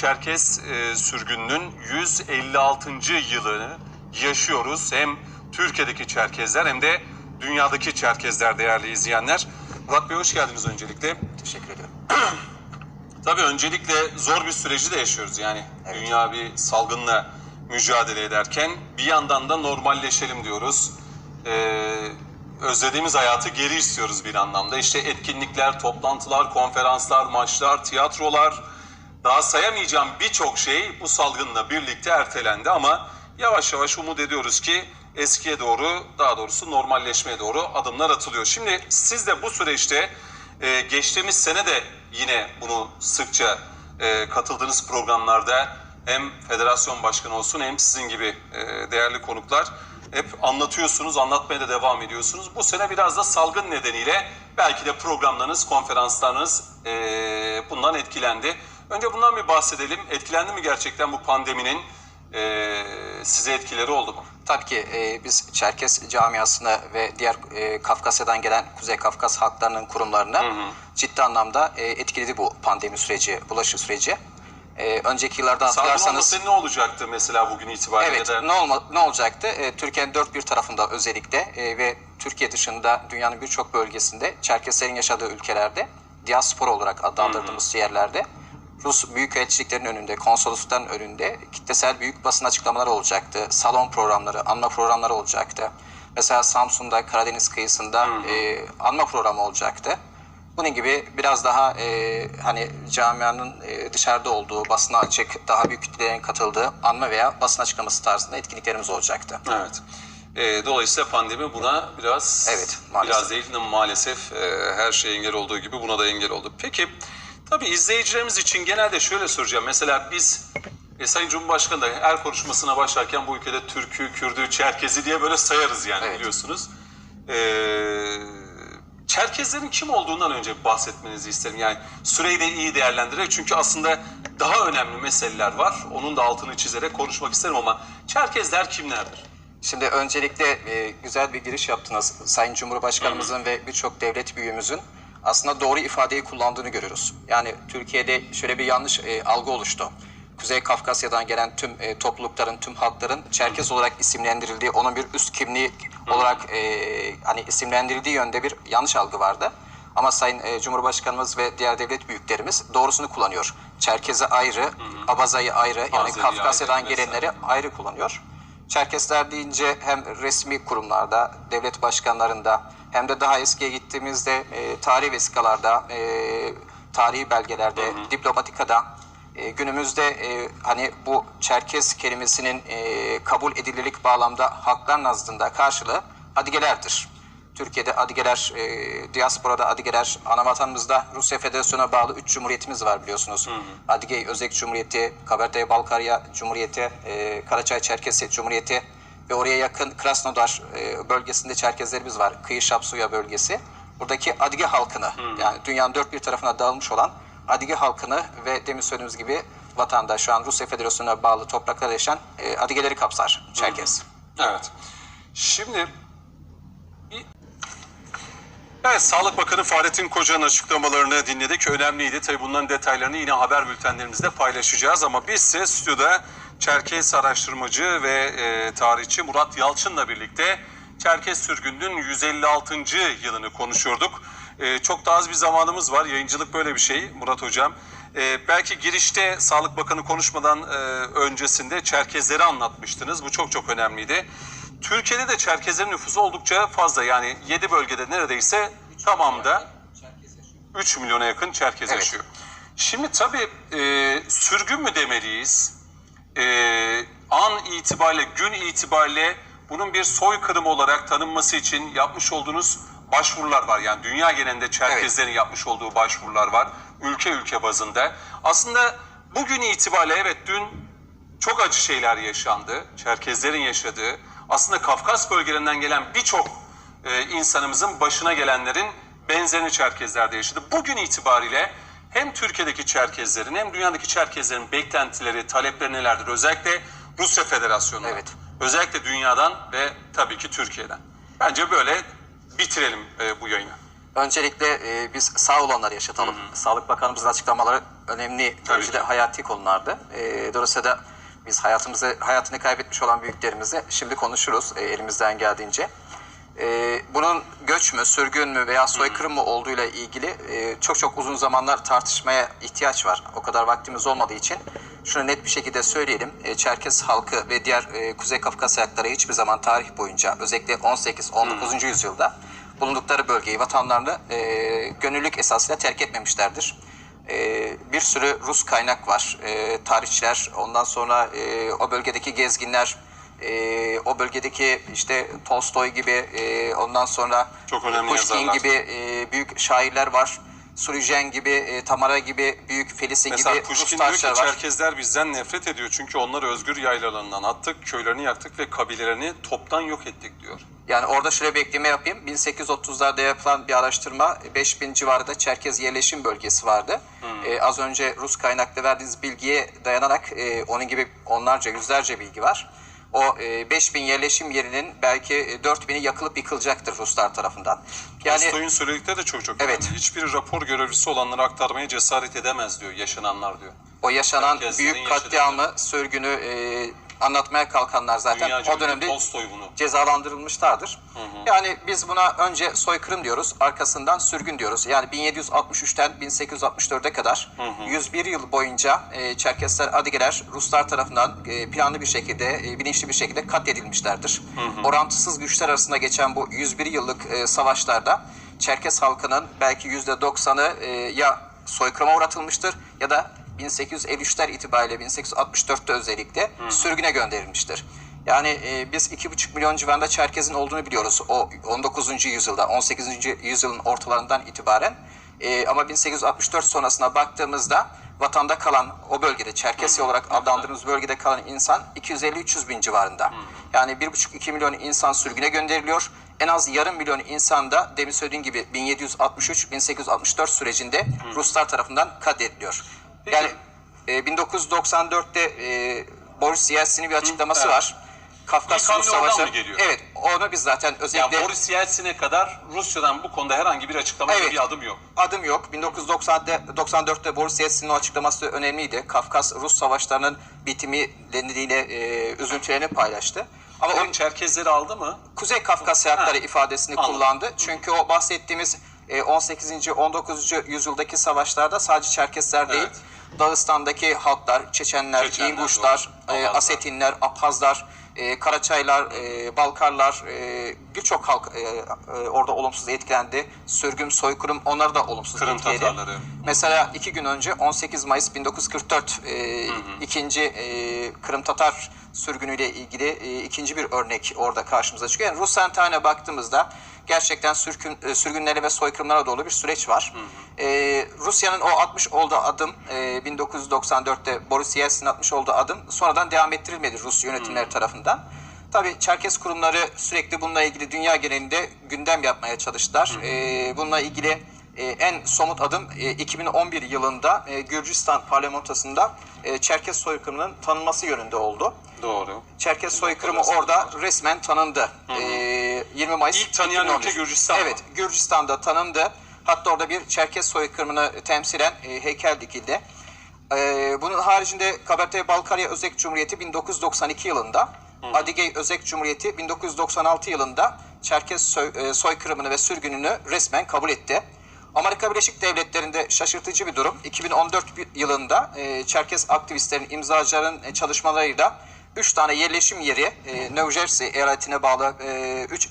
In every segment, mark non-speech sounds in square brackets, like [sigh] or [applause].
Çerkes e, sürgününün 156. yılını yaşıyoruz. Hem Türkiye'deki Çerkezler hem de dünyadaki Çerkezler değerli izleyenler. Murat Bey hoş geldiniz öncelikle. Teşekkür ediyorum. [clears throat] Tabii öncelikle zor bir süreci de yaşıyoruz. Yani Evet. dünya bir salgınla mücadele ederken bir yandan da normalleşelim diyoruz. Ee, özlediğimiz hayatı geri istiyoruz bir anlamda. İşte etkinlikler, toplantılar, konferanslar, maçlar, tiyatrolar, daha sayamayacağım birçok şey bu salgınla birlikte ertelendi ama yavaş yavaş umut ediyoruz ki eskiye doğru, daha doğrusu normalleşmeye doğru adımlar atılıyor. Şimdi siz de bu süreçte ee, geçtiğimiz sene de yine bunu sıkça e, katıldığınız programlarda hem federasyon başkanı olsun hem sizin gibi e, değerli konuklar hep anlatıyorsunuz, anlatmaya da devam ediyorsunuz. Bu sene biraz da salgın nedeniyle belki de programlarınız, konferanslarınız e, bundan etkilendi. Önce bundan bir bahsedelim. Etkilendi mi gerçekten bu pandeminin e, size etkileri oldu mu? Tabii ki e, biz Çerkes camiasına ve diğer e, Kafkasya'dan gelen Kuzey Kafkas halklarının kurumlarına ciddi anlamda e, etkiledi bu pandemi süreci, bulaşı süreci. E, önceki yıllarda Salgın hatırlarsanız... olmasa ne olacaktı mesela bugün itibariyle? Evet, ne, olma, ne olacaktı? E, Türkiye'nin dört bir tarafında özellikle e, ve Türkiye dışında dünyanın birçok bölgesinde Çerkeslerin yaşadığı ülkelerde diaspora olarak adlandırdığımız yerlerde Rus büyükelçiliklerin önünde, konsoloslukların önünde kitlesel büyük basın açıklamaları olacaktı. Salon programları, anma programları olacaktı. Mesela Samsun'da, Karadeniz kıyısında e, anma programı olacaktı. Bunun gibi biraz daha e, hani camianın e, dışarıda olduğu, basına açık, daha büyük kitlelerin katıldığı anma veya basın açıklaması tarzında etkinliklerimiz olacaktı. Evet. E, dolayısıyla pandemi buna biraz Evet, maalesef. biraz değil de maalesef e, her şeye engel olduğu gibi buna da engel oldu. Peki tabii izleyicilerimiz için genelde şöyle soracağım. Mesela biz e, Sayın Cumhurbaşkanı da her konuşmasına başlarken bu ülkede Türk'ü, Kürd'ü, Çerkez'i diye böyle sayarız yani Evet. biliyorsunuz. E, Çerkezlerin kim olduğundan önce bahsetmenizi isterim. Yani süreyi de iyi değerlendirerek çünkü aslında daha önemli meseleler var. Onun da altını çizerek konuşmak isterim ama Çerkezler kimlerdir? Şimdi öncelikle e, güzel bir giriş yaptınız. Sayın Cumhurbaşkanımızın ve birçok devlet büyüğümüzün aslında doğru ifadeyi kullandığını görüyoruz. Yani Türkiye'de şöyle bir yanlış e, algı oluştu. Kuzey Kafkasya'dan gelen tüm e, toplulukların, tüm halkların Çerkez olarak isimlendirildiği, onun bir üst kimliği olarak e, hani isimlendirildiği yönde bir yanlış algı vardı. Ama Sayın e, Cumhurbaşkanımız ve diğer devlet büyüklerimiz doğrusunu kullanıyor. Çerkez'i ayrı, Abazay'ı ayrı, yani Azeri'yi Kafkasya'dan ayrı gelenleri ayrı kullanıyor. Çerkesler deyince hem resmi kurumlarda, devlet başkanlarında hem de daha eskiye gittiğimizde e, tarih vesikalarda, e, tarihi belgelerde, diplomatikada e, günümüzde e, hani bu Çerkes kelimesinin e, kabul edilirlik bağlamda halklar nazdında karşılığı adigelerdir. Türkiye'de Adigeler, e, diasporada Adigeler, anavatanımızda Rusya Federasyonu'na bağlı üç cumhuriyetimiz var biliyorsunuz. Adigey Özek Cumhuriyeti, Kabardey-Balkarya Cumhuriyeti, e, Karaçay Çerkesi Cumhuriyeti ve oraya yakın Krasnodar e, bölgesinde Çerkezlerimiz var. Kıyı Şapsuya bölgesi. Buradaki Adige halkını yani dünyanın dört bir tarafına dağılmış olan Adige halkını ve demin söylediğimiz gibi vatanda şu an Rusya Federasyonu'na bağlı topraklarda yaşayan e, Adigeleri kapsar Çerkez. Evet. Şimdi Evet, Sağlık Bakanı Fahrettin Koca'nın açıklamalarını dinledik. Önemliydi. Tabii bunların detaylarını yine haber bültenlerimizde paylaşacağız. Ama biz ise stüdyoda Çerkes araştırmacı ve e, tarihçi Murat Yalçın'la birlikte Çerkes sürgününün 156. yılını konuşuyorduk. E, çok da az bir zamanımız var. Yayıncılık böyle bir şey Murat Hocam. E, belki girişte Sağlık Bakanı konuşmadan e, öncesinde Çerkezleri anlatmıştınız. Bu çok çok önemliydi. Türkiye'de de Çerkezlerin nüfusu oldukça fazla. Yani 7 bölgede neredeyse tamamda 3 milyona yakın Çerkez Evet. yaşıyor. Şimdi tabii e, sürgün mü demeliyiz? E, an itibariyle, gün itibariyle bunun bir soykırım olarak tanınması için yapmış olduğunuz başvurular var. Yani dünya genelinde Çerkezlerin yapmış olduğu başvurular var. Ülke ülke bazında. Aslında bugün itibariyle evet dün çok acı şeyler yaşandı. Çerkezlerin yaşadığı, aslında Kafkas bölgelerinden gelen birçok e, insanımızın başına gelenlerin benzerini Çerkezlerde yaşadı. Bugün itibariyle hem Türkiye'deki Çerkezlerin hem dünyadaki Çerkezlerin beklentileri, talepleri nelerdir? Özellikle Rusya Federasyonu. Evet. Özellikle dünyadan ve tabii ki Türkiye'den. Bence böyle bitirelim e, bu yayını. Öncelikle e, biz sağ olanları yaşatalım. Sağlık Bakanımızın açıklamaları önemli derecede ki. hayati konulardı. E, dolayısıyla biz hayatımızı hayatını kaybetmiş olan büyüklerimizi şimdi konuşuruz e, elimizden geldiğince. E, bunun göç mü, sürgün mü veya soykırım mı olduğuyla ilgili e, çok çok uzun zamanlar tartışmaya ihtiyaç var. O kadar vaktimiz olmadığı için şunu net bir şekilde söyleyelim. E, Çerkes halkı ve diğer e, Kuzey Kafkasya halkları hiçbir zaman tarih boyunca özellikle 18-19. yüzyılda bulundukları bölgeyi, vatanlarını e, gönüllülük esasıyla terk etmemişlerdir. E, bir sürü Rus kaynak var. E, tarihçiler, ondan sonra e, o bölgedeki gezginler, e, o bölgedeki işte Tolstoy gibi, e, ondan sonra Çok önemli Pushkin yazarlar. gibi e, büyük şairler var. Surijen gibi, e, Tamara gibi, büyük Felisi Mesela gibi Rus Pushkin diyor ki var. Çerkezler bizden nefret ediyor çünkü onları özgür yaylalarından attık, köylerini yaktık ve kabilelerini toptan yok ettik diyor. Yani orada şöyle bir ekleme yapayım. 1830'larda yapılan bir araştırma 5000 civarında Çerkez yerleşim bölgesi vardı. Ee, az önce Rus kaynaklı verdiğiniz bilgiye dayanarak e, onun gibi onlarca yüzlerce bilgi var. O e, 5000 yerleşim yerinin belki e, 4000'i yakılıp yıkılacaktır Ruslar tarafından. Yani Tolstoy'un söyledikleri de çok çok Evet. önemli. Hiçbir rapor görevlisi olanları aktarmaya cesaret edemez diyor yaşananlar diyor. o yaşanan Herkeslerin büyük katliamı, sürgünü e, anlatmaya kalkanlar zaten Dünyaca o dönemde Tolstoy bunu. cezalandırılmışlardır. Yani biz buna önce soykırım diyoruz, arkasından sürgün diyoruz. Yani 1763'ten 1864'e kadar 101 yıl boyunca e, Çerkesler, Adigeler Ruslar tarafından e, planlı bir şekilde, e, bilinçli bir şekilde katledilmişlerdir. Orantısız güçler arasında geçen bu 101 yıllık e, savaşlarda Çerkes halkının belki %90'ı e, ya soykırıma uğratılmıştır ya da 1853'ler itibariyle 1864'te özellikle sürgüne gönderilmiştir. Yani e, biz 2,5 milyon civarında Çerkez'in olduğunu biliyoruz o 19. yüzyılda, 18. yüzyılın ortalarından itibaren. E, ama 1864 sonrasına baktığımızda vatanda kalan o bölgede, Çerkesya olarak adlandırdığımız bölgede kalan insan 250-300 bin civarında. Yani 1,5-2 milyon insan sürgüne gönderiliyor. En az yarım milyon insan da demin söylediğim gibi 1763-1864 sürecinde Ruslar tarafından katlediliyor. Yani e, 1994'te e, Boris Yeltsin'in bir açıklaması evet. var. Kafkas Rus Savaşı. Evet, onu biz zaten özellikle Boris Yeltsin'e kadar Rusya'dan bu konuda herhangi bir açıklama ve Evet. bir adım yok. adım yok. 1994'te Boris Yeltsin'in açıklaması önemliydi. Kafkas Rus savaşlarının bitimi nedeniyle e, üzüntülerini paylaştı. Ama o O Çerkezleri aldı mı? Kuzey Kafkasya halkları Ha, ifadesini anladım. kullandı. Çünkü o bahsettiğimiz e, 18. 19. yüzyıldaki savaşlarda sadece Çerkesler değil, Evet. Dağıstan'daki halklar, Çeçenler, Çeçenler, İnguşlar, e. Asetinler, Abhazlar, e, Karaçaylar, e, Balkarlar, e, birçok halk e, e, orada olumsuz etkilendi. Sürgün, soykırım onları da olumsuz Kırım etkiledi. Tatarları. Mesela iki gün önce 18 Mayıs 1944 e, ikinci e, Kırım Tatar sürgünüyle ilgili e, ikinci bir örnek orada karşımıza çıkıyor. Yani Rus baktığımızda gerçekten sürgün, e, sürgünlere ve soykırımlara dolu bir süreç var. E, Rusya'nın o atmış olduğu adım e, 1994'te Boris Yeltsin'in atmış olduğu adım sonradan devam ettirilmedi Rus yönetimleri tarafından. Tabii Çerkes kurumları sürekli bununla ilgili dünya genelinde gündem yapmaya çalıştılar. E, bununla ilgili e, en somut adım e, 2011 yılında e, Gürcistan parlamentosunda e, Çerkes soykırımının tanınması yönünde oldu. Doğru. Çerkes soykırımı orada resmen tanındı. E, 20 Mayıs İlk tanıyan 2011. ülke Gürcistan? Evet, Gürcistan'da tanındı. Hatta orada bir Çerkes soykırımını temsilen e, heykel dikildi. E, bunun haricinde Kabardey-Balkarya Özek Cumhuriyeti 1992 yılında, Adigey Özek Cumhuriyeti 1996 yılında Çerkes soy, e, soykırımını ve sürgününü resmen kabul etti. Amerika Birleşik Devletleri'nde şaşırtıcı bir durum. 2014 yılında e, Çerkes aktivistlerin, imzacıların e, çalışmalarıyla 3 tane yerleşim yeri, e, New Jersey eyaletine bağlı 3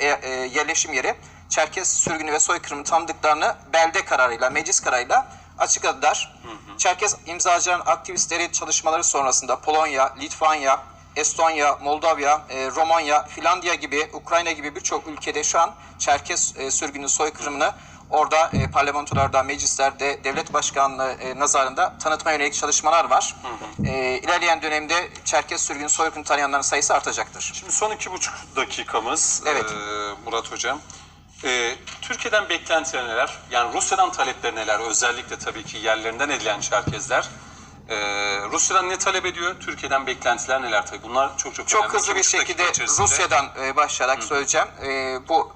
yerleşim yeri Çerkes sürgünü ve soykırımı tanıdıklarını belde kararıyla, meclis kararıyla açıkladılar. Çerkes imzacıların aktivistleri çalışmaları sonrasında Polonya, Litvanya, Estonya, Moldavya, e, Romanya, Finlandiya gibi, Ukrayna gibi birçok ülkede şu an Çerkes e, sürgünü soykırımını orada e, parlamentolarda, meclislerde, devlet başkanlığı e, nazarında tanıtma yönelik çalışmalar var. E, ilerleyen dönemde Çerkes sürgünü soykırımı tanıyanların sayısı artacaktır. Şimdi son iki buçuk dakikamız Evet. eee, Murat Hocam. Eee, Türkiye'den beklentiler neler? Yani Rusya'dan talepleri neler? Özellikle tabii ki yerlerinden edilen Çerkezler. Eee, Rusya'dan ne talep ediyor? Türkiye'den beklentiler neler tabii? Bunlar çok çok Çok hızlı bir şekilde. Rusya'dan e, başlayarak söyleyeceğim. E, bu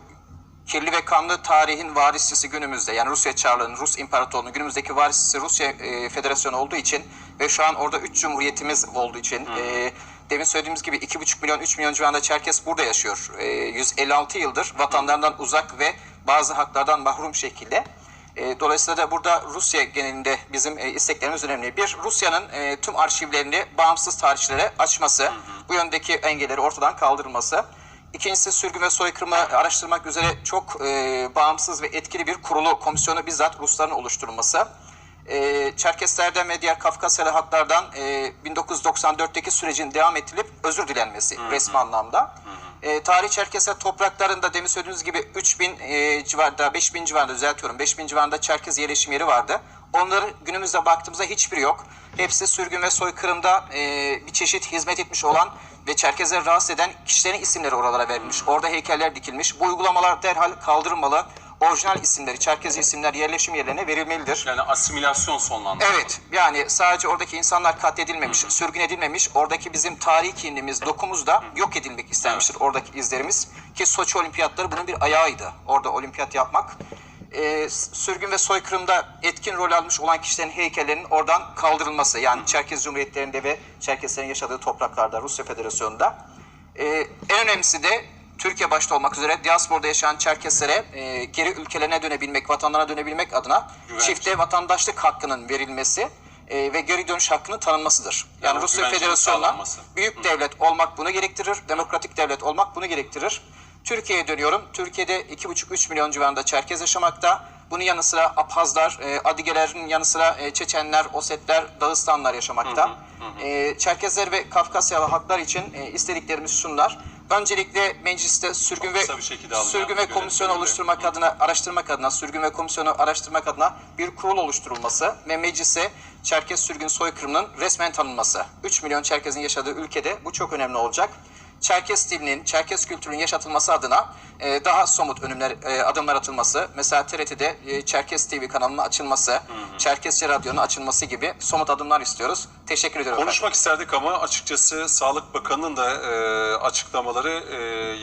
kirli ve kanlı tarihin varisçisi günümüzde yani Rusya Çarlığı'nın, Rus İmparatorluğu'nun günümüzdeki varisçisi Rusya e, Federasyonu olduğu için ve şu an orada 3 cumhuriyetimiz olduğu için e, demin söylediğimiz gibi 2,5 milyon 3 milyon civarında Çerkes burada yaşıyor. E, 156 yıldır vatanlarından uzak ve bazı haklardan mahrum şekilde. E, dolayısıyla da burada Rusya genelinde bizim e, isteklerimiz önemli. Bir, Rusya'nın e, tüm arşivlerini bağımsız tarihçilere açması, bu yöndeki engelleri ortadan kaldırılması. İkincisi sürgün ve soykırımı araştırmak üzere çok e, bağımsız ve etkili bir kurulu komisyonu bizzat Rusların oluşturulması. E, Çerkeslerden ve diğer Kafkasyalı halklardan e, 1994'teki sürecin devam ettirilip özür dilenmesi resmi anlamda. E, tarih Çerkesler topraklarında demin söylediğiniz gibi 3000 e, civarında, 5000 civarında düzeltiyorum, 5000 civarında Çerkez yerleşim yeri vardı. Onların günümüzde baktığımızda hiçbiri yok. Hepsi sürgün ve soykırımda e, bir çeşit hizmet etmiş olan ve Çerkezleri rahatsız eden kişilerin isimleri oralara verilmiş. Orada heykeller dikilmiş. Bu uygulamalar derhal kaldırılmalı. Orijinal isimleri, Çerkez isimler yerleşim yerlerine verilmelidir. Yani asimilasyon sonlandı. Evet yani sadece oradaki insanlar katledilmemiş, sürgün edilmemiş. Oradaki bizim tarihi kimliğimiz, dokumuz da yok edilmek istenmiştir oradaki izlerimiz. Ki Soçi olimpiyatları bunun bir ayağıydı. Orada olimpiyat yapmak. Ee, sürgün ve soykırımda etkin rol almış olan kişilerin heykellerinin oradan kaldırılması. Yani Çerkez Cumhuriyetlerinde ve Çerkezlerin yaşadığı topraklarda, Rusya Federasyonu'nda. Ee, en önemlisi de Türkiye başta olmak üzere diasporada yaşayan Çerkeslere e, geri ülkelerine dönebilmek, vatanlarına dönebilmek adına Güvenç. çifte vatandaşlık hakkının verilmesi e, ve geri dönüş hakkının tanınmasıdır. Yani, Yani Rusya Federasyonu'na büyük devlet olmak bunu gerektirir, demokratik devlet olmak bunu gerektirir. Türkiye'ye dönüyorum. Türkiye'de 2,5-3 milyon civarında Çerkez yaşamakta. Bunun yanı sıra Abhazlar, e, Adigelerin yanı sıra e, Çeçenler, Osetler, Dağıstanlar yaşamakta. E, Çerkezler ve Kafkasyalı halklar için e, istediklerimiz şunlar. Öncelikle mecliste sürgün ve sürgün ve görev komisyon görevi. oluşturmak adına araştırmak adına sürgün ve komisyonu araştırmak adına bir kurul oluşturulması ve meclise Çerkez sürgün soykırımının resmen tanınması. 3 milyon Çerkez'in yaşadığı ülkede bu çok önemli olacak. Çerkez dilinin, Çerkez kültürünün yaşatılması adına e, daha somut önümler, e, adımlar atılması, mesela TRT'de e, Çerkez TV kanalının açılması, Çerkezce Radyo'nun açılması gibi somut adımlar istiyoruz. Teşekkür ediyorum. efendim. Konuşmak isterdik ama açıkçası Sağlık Bakanı'nın da e, açıklamaları e,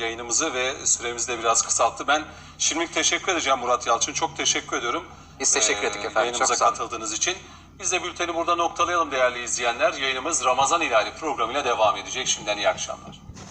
yayınımızı ve süremizi de biraz kısalttı. Ben şimdilik teşekkür edeceğim Murat Yalçın. Çok teşekkür ediyorum. Biz teşekkür ettik efendim. Yayınımıza Çok katıldığınız için. Biz de bülteni burada noktalayalım değerli izleyenler. Yayınımız Ramazan İlali programıyla devam edecek. Şimdiden iyi akşamlar.